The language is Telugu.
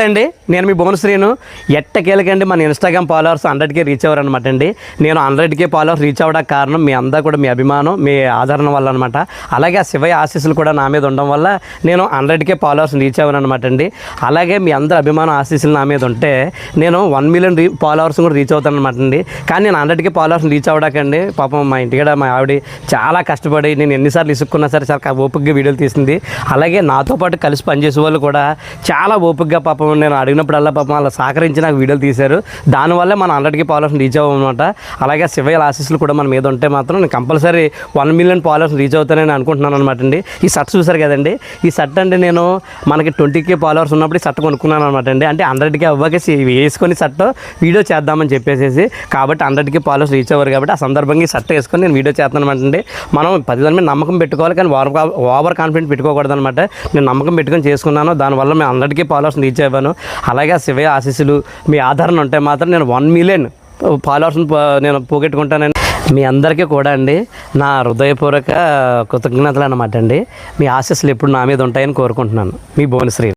నమస్తే అండి. నేను మీ భువనశ్రీను. ఎట్టకేలకండి మన ఇన్స్టాగ్రామ్ ఫాలోవర్స్ హండ్రెడ్కే రీచ్ అవ్వరు అనమాట అండి. నేను హండ్రెడ్కే ఫాలోవర్స్ రీచ్ అవ్వడానికి కారణం మీ అందరూ కూడా మీ అభిమానం మీ ఆదరణ వల్ల అనమాట అలాగే ఆ శివయ్య ఆశీస్సులు కూడా నా మీద ఉండడం వల్ల నేను హండ్రెడ్కే ఫాలోవర్స్ రీచ్ అవ్వను అనమాట అండి. అలాగే మీ అందరి అభిమానం ఆశీస్సులు నా మీద ఉంటే నేను వన్ మిలియన్ రీ ఫాలోవర్స్ కూడా రీచ్ అవుతాను అనమాట అండి. కానీ నేను హండ్రెడ్కే ఫాలోవర్స్ రీచ్ అవ్వడాకండి పాపం మా ఇంటికాడ మా ఆవిడ చాలా కష్టపడి నేను ఎన్నిసార్లు ఇసుక్కున్నా సరే చాలా ఓపికగా వీడియోలు తీసింది. అలాగే నాతో పాటు కలిసి పనిచేసే వాళ్ళు కూడా చాలా ఓపికగా పాపం నేను అడిగినప్పుడల్లా పాపం అలా సహకరించి నాకు వీడియోలు తీశారు. దానివల్ల మనం హండ్రెడ్కి ఫాలోవర్స్ రీచ్ అవ్వమన్నమాట అలాగే శివయ్య ఆశీస్సులు కూడా మన మీద ఉంటే మాత్రం నేను compulsory one million followers reach అవుతానని అనుకుంటున్నాను అనమాట అండి. ఈ షర్ట్ చూసారు కదండి? ఈ షర్ట్ అంటే నేను మనకి ట్వంటీకే ఫాలోవర్స్ ఉన్నప్పుడు ఈ షర్ట్ కొనుక్కున్నాను అనమాట అండి. అంటే హండ్రెడ్కి అవ్వక వేసుకొని షర్ట్ వీడియో చేద్దామని చెప్పేసి కాబట్టి హండ్రెడ్కి ఫాలోవర్స్ రీచ్ అవ్వరు కాబట్టి ఆ సందర్భంగా ఈ షర్ట్ వేసుకొని నేను వీడియో చేస్తాను అనమాట అండి. మనం పది దాని మీద నమ్మకం పెట్టుకోవాలి కానీ ఓవర్ ఓవర్ కాన్ఫిడెంట్ పెట్టుకోకూడదు అనమాట నేను నమ్మకం పెట్టుకొని చేసుకున్నాను. దానివల్ల మేము అందరికీ ఫాలోవర్స్ రీచ్ అవ్వాలి చెప్పాను అలాగే శివయ్య ఆశీస్సులు మీ ఆధారణ ఉంటే మాత్రం నేను వన్ మిలియన్ ఫాలోవర్స్ని నేను పోగొట్టుకుంటానని. మీ అందరికీ కూడా అండి నా హృదయపూర్వక కృతజ్ఞతలు అనమాట అండి. మీ ఆశీస్సులు ఎప్పుడు నా మీద ఉంటాయని కోరుకుంటున్నాను. మీ భువనశ్రీ.